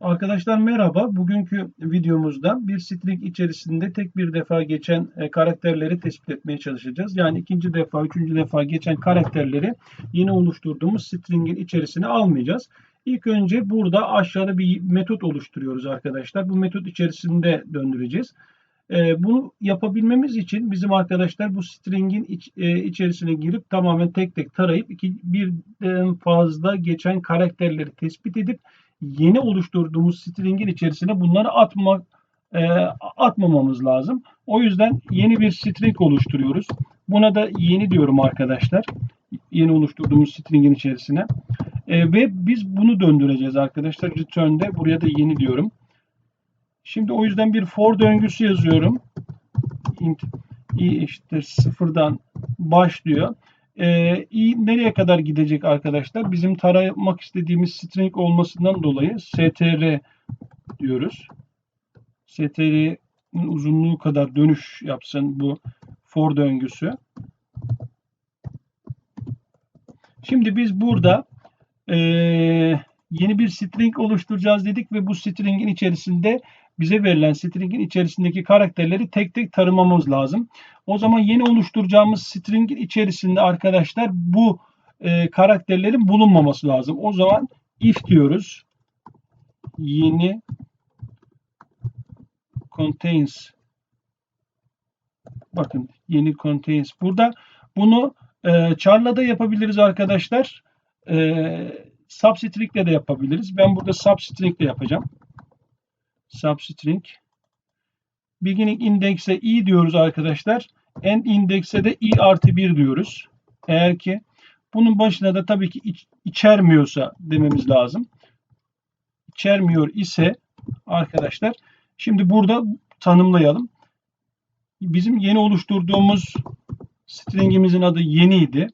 Arkadaşlar merhaba. Bugünkü videomuzda bir string içerisinde tek bir defa geçen e, karakterleri tespit etmeye çalışacağız. Yani ikinci defa, üçüncü defa geçen karakterleri yeni oluşturduğumuz stringin içerisine almayacağız. İlk önce burada aşağıda bir metot oluşturuyoruz arkadaşlar. Bu metot içerisinde döndüreceğiz. E, bunu yapabilmemiz için bizim arkadaşlar bu stringin iç, e, içerisine girip tamamen tek tek tarayıp iki, birden fazla geçen karakterleri tespit edip yeni oluşturduğumuz stringin içerisine bunları atmak e, atmamamız lazım. O yüzden yeni bir string oluşturuyoruz. Buna da yeni diyorum arkadaşlar. Yeni oluşturduğumuz stringin içerisine. E, ve biz bunu döndüreceğiz arkadaşlar. Return'de buraya da yeni diyorum. Şimdi o yüzden bir for döngüsü yazıyorum. int i eşittir sıfırdan başlıyor. İ nereye kadar gidecek arkadaşlar? Bizim taramak istediğimiz string olmasından dolayı str diyoruz. str'nin uzunluğu kadar dönüş yapsın bu for döngüsü. Şimdi biz burada e, yeni bir string oluşturacağız dedik ve bu stringin içerisinde bize verilen stringin içerisindeki karakterleri tek tek tanımamız lazım. O zaman yeni oluşturacağımız stringin içerisinde arkadaşlar bu e, karakterlerin bulunmaması lazım. O zaman if diyoruz. Yeni contains bakın yeni contains burada bunu e, char'la da yapabiliriz arkadaşlar. E, substring de yapabiliriz. Ben burada substring ile yapacağım substring. Beginning index'e i diyoruz arkadaşlar. End index'e de i artı 1 diyoruz. Eğer ki bunun başına da tabii ki iç, içermiyorsa dememiz lazım. İçermiyor ise arkadaşlar şimdi burada tanımlayalım. Bizim yeni oluşturduğumuz stringimizin adı yeniydi.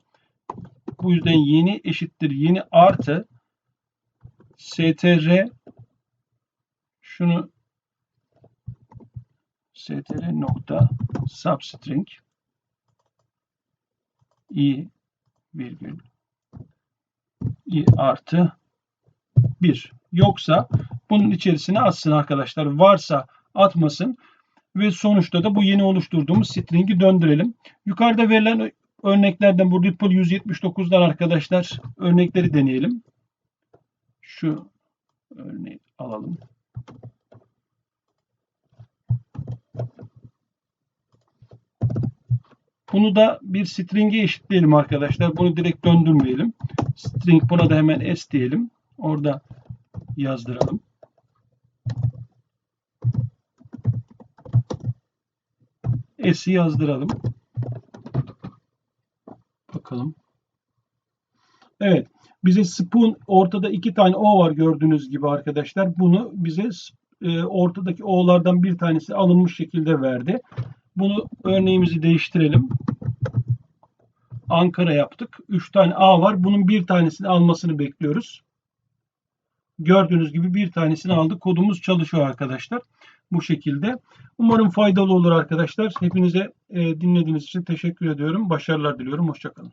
Bu yüzden yeni eşittir yeni artı str şunu str nokta substring i virgül i artı 1 yoksa bunun içerisine atsın arkadaşlar. Varsa atmasın ve sonuçta da bu yeni oluşturduğumuz string'i döndürelim. Yukarıda verilen örneklerden bu Ripple 179'dan arkadaşlar örnekleri deneyelim. Şu örneği alalım. Bunu da bir string'e eşitleyelim arkadaşlar. Bunu direkt döndürmeyelim. String buna da hemen s diyelim. Orada yazdıralım. s'i yazdıralım. Bakalım. Evet. Bize spoon ortada iki tane o var gördüğünüz gibi arkadaşlar. Bunu bize e, ortadaki o'lardan bir tanesi alınmış şekilde verdi. Bunu örneğimizi değiştirelim. Ankara yaptık. 3 tane A var. Bunun bir tanesini almasını bekliyoruz. Gördüğünüz gibi bir tanesini aldık. Kodumuz çalışıyor arkadaşlar. Bu şekilde. Umarım faydalı olur arkadaşlar. Hepinize e, dinlediğiniz için teşekkür ediyorum. Başarılar diliyorum. Hoşçakalın.